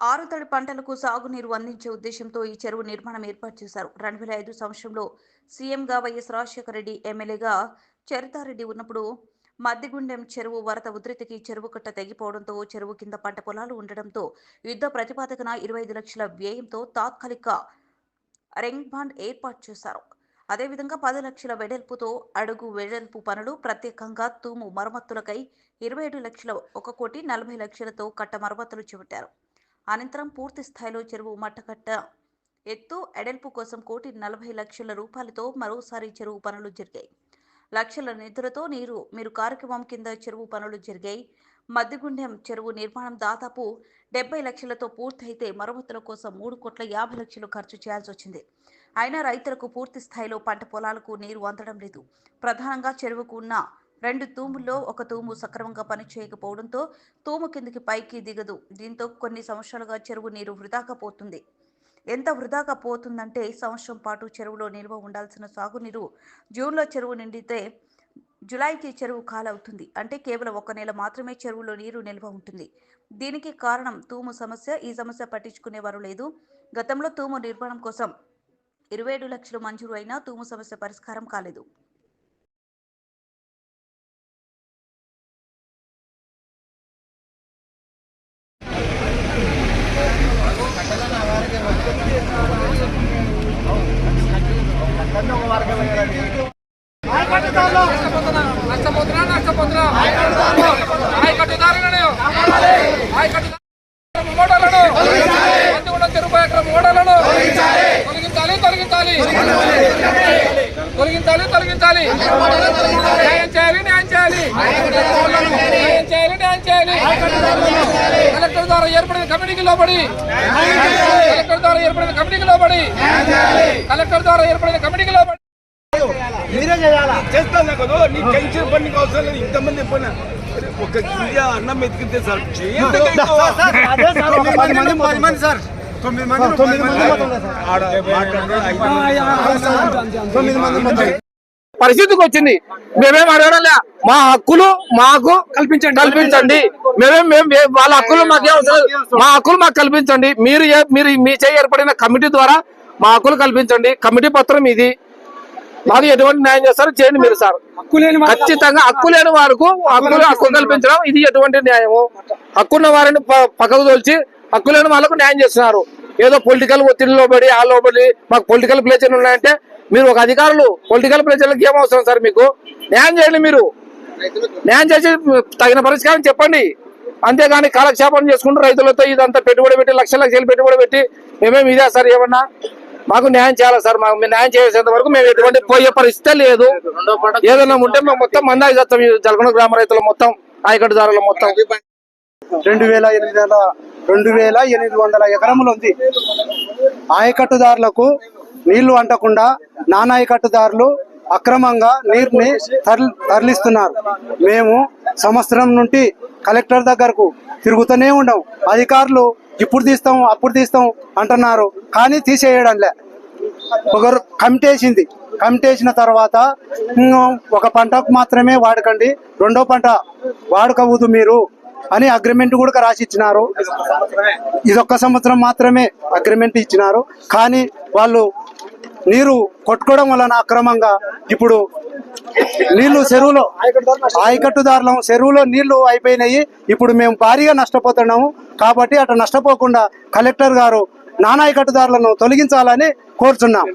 ఆరుతడి పంటలకు సాగునీరు అందించే ఉద్దేశంతో ఈ చెరువు నిర్మాణం ఏర్పాటు చేశారు. రెండు వేల ఐదు సంవత్సరంలో సీఎంగా వైఎస్ రాజశేఖర రెడ్డి ఎమ్మెల్యేగా చరితారెడ్డి ఉన్నప్పుడు మద్దిగుండెం చెరువు వరద ఉధృతికి చెరువు కట్ట తెగిపోవడంతో చెరువు కింద పంట పొలాలు ఉండడంతో యుద్ధ ప్రతిపాదకన ఇరవై ఐదు లక్షల వ్యయంతో తాత్కాలిక రెంగ్ బాండ్ ఏర్పాటు చేశారు. అదేవిధంగా పది లక్షల వెడల్పుతో అడుగు వెడల్పు పనులు ప్రత్యేకంగా తూము మరమ్మతులకై ఇరవై ఏడు లక్షల ఒక కోటి నలభై లక్షలతో కట్ట మరమ్మతులు చేపట్టారు. అనంతరం పూర్తి స్థాయిలో చెరువు మట్టకట్ట ఎత్తు ఎడల్పు కోసం కోటి నలభై లక్షల రూపాయలతో మరోసారి చెరువు పనులు జరిగాయి. లక్షల నిధులతో నీరు మీరు కార్యక్రమం కింద చెరువు పనులు జరిగాయి. మద్దిగుండెం చెరువు నిర్మాణం దాదాపు డెబ్బై లక్షలతో పూర్తయితే మరమ్మతుల కోసం మూడు కోట్ల యాభై లక్షలు ఖర్చు చేయాల్సి వచ్చింది. అయినా రైతులకు పూర్తి స్థాయిలో పంట పొలాలకు నీరు అందడం లేదు. ప్రధానంగా చెరువుకు ఉన్న రెండు తూముల్లో ఒక తూము సక్రమంగా పనిచేయకపోవడంతో తూము కిందికి పైకి దిగదు. దీంతో కొన్ని సంవత్సరాలుగా చెరువు నీరు వృధాగా పోతుంది. ఎంత వృధాగా పోతుందంటే సంవత్సరం పాటు చెరువులో నిల్వ ఉండాల్సిన సాగునీరు జూన్లో చెరువు నిండితే జులైకి చెరువు కాలవుతుంది. అంటే కేవలం ఒక నెల మాత్రమే చెరువులో నీరు నిల్వ ఉంటుంది. దీనికి కారణం తూము సమస్య. ఈ సమస్య పట్టించుకునేవారు లేదు. గతంలో తూము నిర్మాణం కోసం ఇరవై ఏడు లక్షలు మంజూరు అయినా తూము సమస్య పరిష్కారం కాలేదు. నష్టపోతున్నా నష్టపోతున్నా ఆయకట్టుదారులను ఆయకట్టుదారులను మోడలను అందుకున్న చెరుపు ఎకరం మోడలను తొలగించాలి తొలగించాలి. తొలగించాలి తొలగించాలి న్యాయం చేయాలి న్యాయం చేయాలి న్యాయం చేయాలి న్యాయం చేయాలి కలెక్టర్ ద్వారా ఏర్పడిన కమిటీకి లోబడి. కలెక్టర్ ద్వారా ఏర్పడిన కమిటీకి లోబడి. కలెక్టర్ ద్వారా ఏర్పడిన కమిటీకి లోబడి. మీరే చేయాలా? చేస్తాను కదా నీ టెన్షన్ పని అవసరం లేదు. ఇంతమంది పని ఒక గింజ అన్నం ఎత్తుకుంటే సార్. పది మంది సార్. తొమ్మిది మంది తొమ్మిది మంది మంది. పరిస్థితికి వచ్చింది. మేమేం అడగడంలే. మా హక్కులు మాకు కల్పించండి. కల్పించండి. మేమేం మేము వాళ్ళ హక్కులు మాకేం అవసరం. మా హక్కులు మాకు కల్పించండి. మీరు మీరు మీ చేయి ఏర్పడిన కమిటీ ద్వారా మా హక్కులు కల్పించండి. కమిటీ పత్రం ఇది. మాకు ఎటువంటి న్యాయం చేస్తారో చేయండి మీరు సార్. ఖచ్చితంగా హక్కు లేని వారికి హక్కులు హక్కు కల్పించడం ఇది ఎటువంటి న్యాయము? హక్కున్న వారిని పక్కకు తోల్చి హక్కు లేని వాళ్ళకు న్యాయం చేస్తున్నారు. ఏదో పొలిటికల్ ఒత్తిడిలో పడి ఆ లోపలి మాకు పొలిటికల్ ప్లేచర్లు ఉన్నాయంటే మీరు ఒక అధికారులు పొలిటికల్ ప్రజలకు ఏమవసరం సార్ మీకు? న్యాయం చేయండి మీరు. న్యాయం చేసి తగిన పరిష్కారం చెప్పండి. అంతేగాని కాలక్షేపం చేసుకుంటూ రైతులతో ఇదంతా పెట్టుబడి పెట్టి లక్షల లక్షలు పెట్టుబడి పెట్టి మేమేమి ఇదే సార్ ఏమన్నా? మాకు న్యాయం చేయాలి సార్? మాకు న్యాయం చేసేంత వరకు మేము ఎటువంటి పోయే పరిస్థితి లేదు. ఏదైనా ఉంటే మేము మొత్తం మందాకి చేస్తాం ఈ జలకొండ గ్రామ రైతులు మొత్తం ఆయకట్టుదారులు మొత్తం. రెండు వేల ఎనిమిది రెండు వేల ఎనిమిది వందల ఎకరములు ఉంది. ఆయకట్టుదారులకు నీళ్ళు అంటకుండా నానాయకట్టుదారులు అక్రమంగా నీరుని తరలి తరలిస్తున్నారు. మేము సంవత్సరం నుండి కలెక్టర్ దగ్గరకు తిరుగుతూనే ఉండం. అధికారులు ఇప్పుడు తీస్తాం అప్పుడు తీస్తాం అంటున్నారు. కానీ తీసేయడంలే. ఒకరు కమిటీ వేసింది కమిటీ వేసిన తర్వాత ఒక పంటకు మాత్రమే వాడకండి. రెండో పంట వాడుకోవద్దు మీరు. అని అగ్రిమెంట్ కూడా రాసి ఇచ్చినారు ఇదొక్క సంవత్సరం మాత్రమే అగ్రిమెంట్ ఇచ్చినారు. కానీ వాళ్ళు నీరు కొట్టుకోవడం వలన అక్రమంగా ఇప్పుడు నీళ్ళు చెరువులో ఆయకట్టుదారులం చెరువులో నీళ్ళు అయిపోయినాయి. ఇప్పుడు మేము భారీగా నష్టపోతున్నాము. కాబట్టి అటు నష్టపోకుండా కలెక్టర్ గారు నానాయకట్టుదారులను తొలగించాలని కోరుచున్నాం.